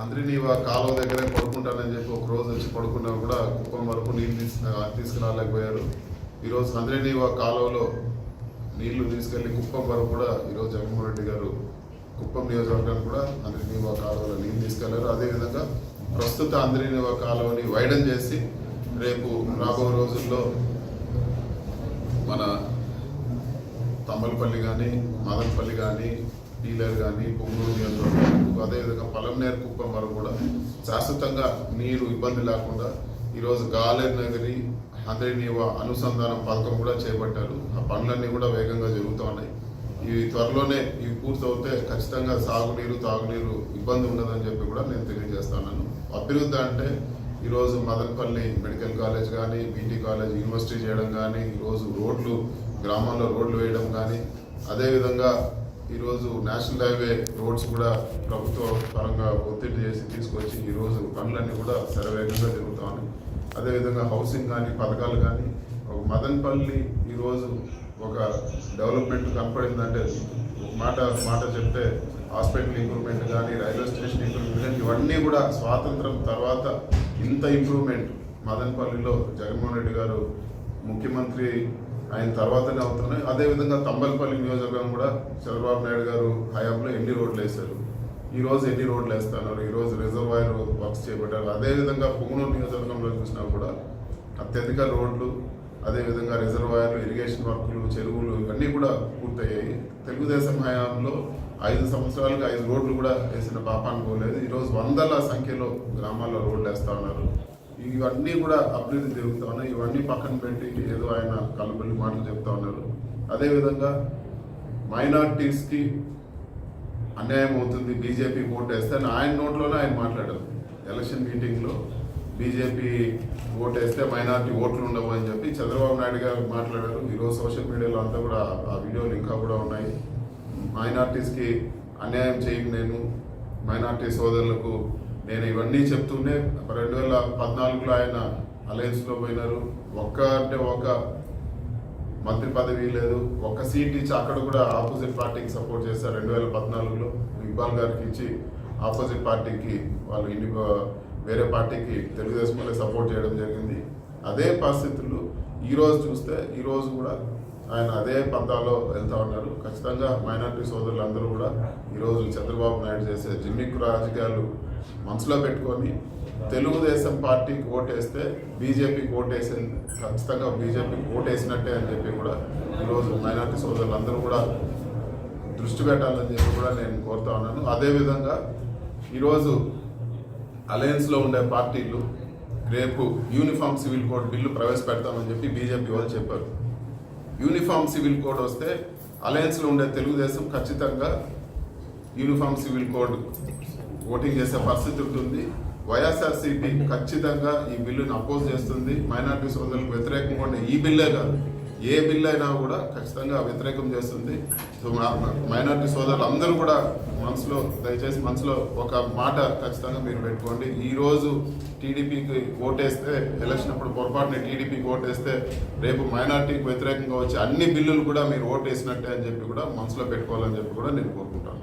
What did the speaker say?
అందరినీవా కాలువ దగ్గరే పడుకుంటానని చెప్పి ఒక రోజు వచ్చి పడుకున్నా కూడా కుప్పం వరకు నీళ్ళు తీసుకు తీసుకురాలేకపోయారు. ఈరోజు అందరినీవా కాలువలో నీళ్ళు తీసుకెళ్ళి కుప్పం వరకు కూడా ఈరోజు జగన్మోహన్ రెడ్డి గారు కుప్పం నియోజకవర్గానికి కూడా అందరినీవా కాలువలో నీళ్ళు తీసుకెళ్ళారు. అదేవిధంగా ప్రస్తుత ఆ కాలువని వైడన్ చేసి రేపు రాబో రోజుల్లో మన తమ్మలపల్లి కానీ మదనపల్లి కానీ డీలర్ కానీ పొంగూరు నియోజకవర్గం అదేవిధంగా పలంనేరు కుప్పం వరకు కూడా శాశ్వతంగా నీరు ఇబ్బంది లేకుండా ఈరోజు గాలేరు నగరి అందరినీవ అనుసంధానం పథకం కూడా చేపట్టారు. ఆ పనులన్నీ కూడా వేగంగా జరుగుతూ ఉన్నాయి. ఇవి త్వరలోనే ఇవి పూర్తవుతే ఖచ్చితంగా సాగునీరు తాగునీరు ఇబ్బంది ఉండదని చెప్పి కూడా నేను తెలియజేస్తున్నాను అభివృద్ధి అంటే ఈరోజు మదనపల్లి మెడికల్ కాలేజ్ కానీ బీటీ కాలేజ్ యూనివర్సిటీ చేయడం కానీ ఈరోజు రోడ్లు గ్రామాల్లో రోడ్లు వేయడం కానీ అదేవిధంగా ఈరోజు నేషనల్ హైవే రోడ్స్ కూడా ప్రభుత్వ పరంగా ఒత్తిడి చేసి తీసుకొచ్చి ఈరోజు పనులన్నీ కూడా శరవేగంగా జరుగుతూ ఉన్నాయి. అదేవిధంగా హౌసింగ్ కానీ పథకాలు కానీ ఒక మదన్పల్లి ఈరోజు ఒక డెవలప్మెంట్ కనపడిందంటే ఒక మాట మాట చెప్తే హాస్పిటల్ ఇంప్రూవ్మెంట్ కానీ రైల్వే స్టేషన్ ఇంప్రూవ్మెంట్ కానీ ఇవన్నీ కూడా స్వాతంత్రం తర్వాత ఇంత ఇంప్రూవ్మెంట్ మదన్పల్లిలో జగన్మోహన్ రెడ్డి గారు ముఖ్యమంత్రి ఆయన తర్వాతనే అవుతున్నాయి. అదేవిధంగా తంబలపల్లి నియోజకవర్గం కూడా చంద్రబాబు నాయుడు గారు హయాంలో ఎన్ని రోడ్లు వేశారు? ఈరోజు ఎన్ని రోడ్లు వేస్తున్నారు? ఈరోజు రిజర్వాయర్ వర్క్స్ చేపట్టారు. అదేవిధంగా పుంగనూరు నియోజకవర్గంలో చూసినా కూడా అత్యధిక రోడ్లు అదేవిధంగా రిజర్వాయర్లు ఇరిగేషన్ వర్కులు చెరువులు ఇవన్నీ కూడా పూర్తయ్యాయి. తెలుగుదేశం హయాంలో ఐదు సంవత్సరాలుగా ఐదు రోడ్లు కూడా వేసిన పాపాన్ని పోలేదు. ఈరోజు వందల సంఖ్యలో గ్రామాల్లో రోడ్లు వేస్తా ఉన్నారు. ఇవన్నీ కూడా అభివృద్ధి జరుగుతూ ఉన్నాయి. ఇవన్నీ పక్కన పెట్టి ఏదో ఆయన కలుబుల్లి మాటలు చెప్తా ఉన్నారు. అదేవిధంగా మైనార్టీస్కి అన్యాయం అవుతుంది. బీజేపీ ఓటు వేస్తే అని ఆయన నోట్లోనే ఆయన మాట్లాడారు. ఎలక్షన్ మీటింగ్లో బీజేపీ ఓటు వేస్తే మైనార్టీ ఓట్లు ఉండవు అని చెప్పి చంద్రబాబు నాయుడు గారు మాట్లాడారు. ఈరోజు సోషల్ మీడియాలో అంతా కూడా ఆ వీడియోలు ఇంకా కూడా ఉన్నాయి. మైనార్టీస్కి అన్యాయం చేయకు నేను. మైనార్టీ సోదరులకు నేను ఇవన్నీ చెప్తూనే రెండు వేల పద్నాలుగులో ఆయన అలయన్స్లో పోయినారు. ఒక్క అంటే ఒక మంత్రి పదవి లేదు. ఒక్క సీట్ ఇచ్చి అక్కడ కూడా ఆపోజిట్ పార్టీకి సపోర్ట్ చేశారు రెండు వేల పద్నాలుగులో. ఇక్బాల్ గారికి ఇచ్చి ఆపోజిట్ పార్టీకి వాళ్ళు ఇన్ని వేరే పార్టీకి తెలుగుదేశం సపోర్ట్ చేయడం జరిగింది. అదే పరిస్థితులు ఈరోజు చూస్తే ఈరోజు కూడా ఆయన అదే పంతాలో వెళ్తా ఉన్నారు. ఖచ్చితంగా మైనార్టీ సోదరులు అందరూ కూడా ఈరోజు చంద్రబాబు నాయుడు చేసే జిమ్మిక్ రాజకీయాలు మనసులో పెట్టుకొని తెలుగుదేశం పార్టీకి ఓటేస్తే బీజేపీకి ఓటేసి ఖచ్చితంగా బీజేపీకి ఓటేసినట్టే అని చెప్పి కూడా ఈరోజు మైనార్టీ సోదరులు అందరూ కూడా దృష్టి పెట్టాలని చెప్పి కూడా నేను కోరుతా ఉన్నాను. అదేవిధంగా ఈరోజు అలయన్స్లో ఉండే పార్టీలు రేపు యూనిఫామ్ సివిల్ కోడ్ బిల్లు ప్రవేశపెడతామని చెప్పి బీజేపీ వాళ్ళు చెప్పారు. యూనిఫామ్ సివిల్ కోడ్ వస్తే అలయన్స్లో ఉండే తెలుగుదేశం ఖచ్చితంగా యూనిఫామ్ సివిల్ కోడ్ ఓటింగ్ చేసే పరిస్థితి ఉంటుంది. వైఎస్ఆర్సీపీ ఖచ్చితంగా ఈ బిల్లును అపోజ్ చేస్తుంది. మైనార్టీ సోదరులకు వ్యతిరేకంగా ఉండే ఈ బిల్లే కాదు. ఏ బిల్ అయినా కూడా ఖచ్చితంగా వ్యతిరేకం చేస్తుంది. సో మా- మైనార్టీ సోదరులు అందరూ కూడా మనసులో దయచేసి మనసులో ఒక మాట ఖచ్చితంగా మీరు పెట్టుకోండి. ఈరోజు టీడీపీకి ఓటేస్తే ఎలక్షన్ అప్పుడు పొరపాటున టీడీపీకి ఓటేస్తే రేపు మైనార్టీకి వ్యతిరేకంగా వచ్చి అన్ని బిల్లులు కూడా మీరు ఓటేసినట్టే అని చెప్పి కూడా మనసులో పెట్టుకోవాలని చెప్పి కూడా నేను కోరుకుంటాను.